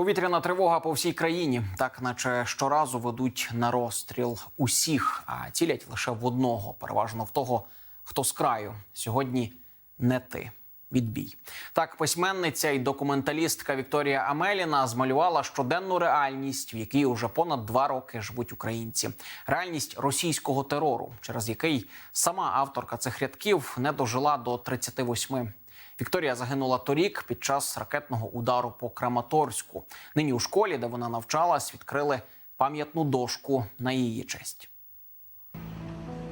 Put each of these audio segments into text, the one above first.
Повітряна тривога по всій країні, так наче щоразу ведуть на розстріл усіх, а цілять лише в одного, переважно в того, хто з краю. Сьогодні не ти. Відбій так, письменниця і документалістка Вікторія Амеліна змалювала щоденну реальність, в якій уже понад два роки живуть українці. Реальність російського терору, через який сама авторка цих рядків не дожила до 38. Вікторія загинула торік під час ракетного удару по Краматорську. Нині у школі, де вона навчалась, відкрили пам'ятну дошку на її честь.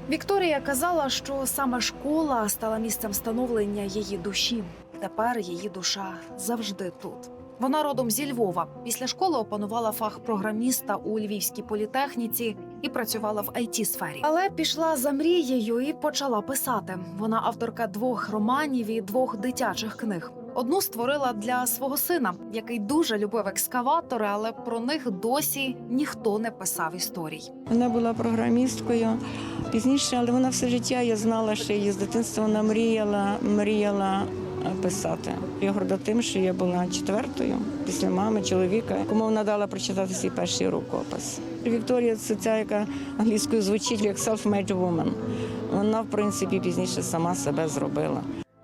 Вікторія казала, що саме школа стала місцем становлення її душі. Тепер її душа завжди тут. Вона родом зі Львова. Після школи опанувала фах програміста у Львівській політехніці і працювала в it сфері. Але пішла за мрією і почала писати. Вона авторка двох романів і двох дитячих книг. Одну створила для свого сина, який дуже любив екскаватори, але про них досі ніхто не писав історій. Вона була програмісткою пізніше, але вона все життя я знала, що її з дитинства вона мріяла, мріяла писати. Я горда тим, що я була четвертою після мами, чоловіка, кому вона дала прочитати свій перший рукопис. Вікторія це ця, яка англійською звучить як self-made woman. Вона, в принципі, пізніше сама себе зробила.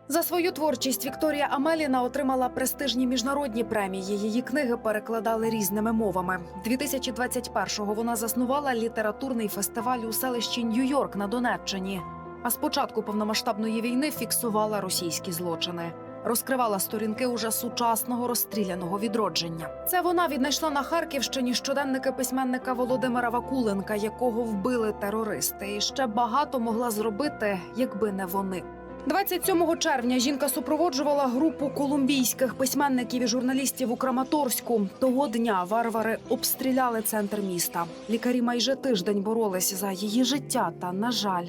За свою творчість Вікторія Амеліна отримала престижні міжнародні премії. Її книги перекладали різними мовами. 2021-го вона заснувала літературний фестиваль у селищі Нью-Йорк на Донеччині. А з початку повномасштабної війни фіксувала російські злочини. Розкривала сторінки уже сучасного розстріляного відродження. Це вона віднайшла на Харківщині щоденники письменника Володимира Вакуленка, якого вбили терористи, і ще багато могла зробити, якби не вони. 27 червня жінка супроводжувала групу колумбійських письменників і журналістів у Краматорську. Того дня варвари обстріляли центр міста. Лікарі майже тиждень боролись за її життя. Та на жаль,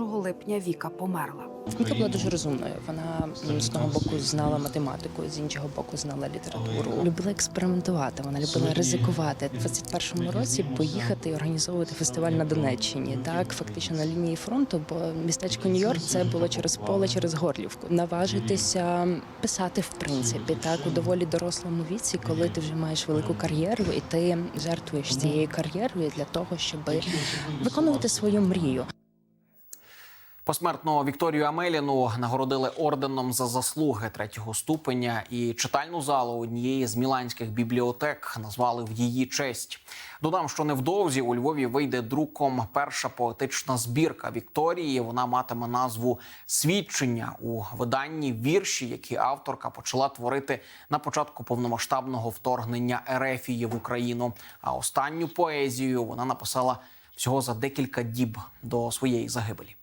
1 липня Віка померла. Віка була дуже розумною. Вона з одного боку знала математику, з іншого боку знала літературу. Любила експериментувати. Вона любила ризикувати. У 21-му році поїхати і організовувати фестиваль на Донеччині. Так, фактично на лінії фронту, бо містечко Нью-Йорк це було через поле, через Горлівку. Наважитися писати, в принципі, так у доволі дорослому віці, коли ти вже маєш велику кар'єру, і ти жертвуєш цією кар'єрою для того, щоб виконувати свою мрію. Посмертно Вікторію Амеліну нагородили орденом за заслуги третього ступеня, і читальну залу однієї з міланських бібліотек назвали в її честь. Додам, що невдовзі у Львові вийде друком перша поетична збірка Вікторії. Вона матиме назву Свідчення у виданні вірші, які авторка почала творити на початку повномасштабного вторгнення Ерефії в Україну. А останню поезію вона написала всього за декілька діб до своєї загибелі.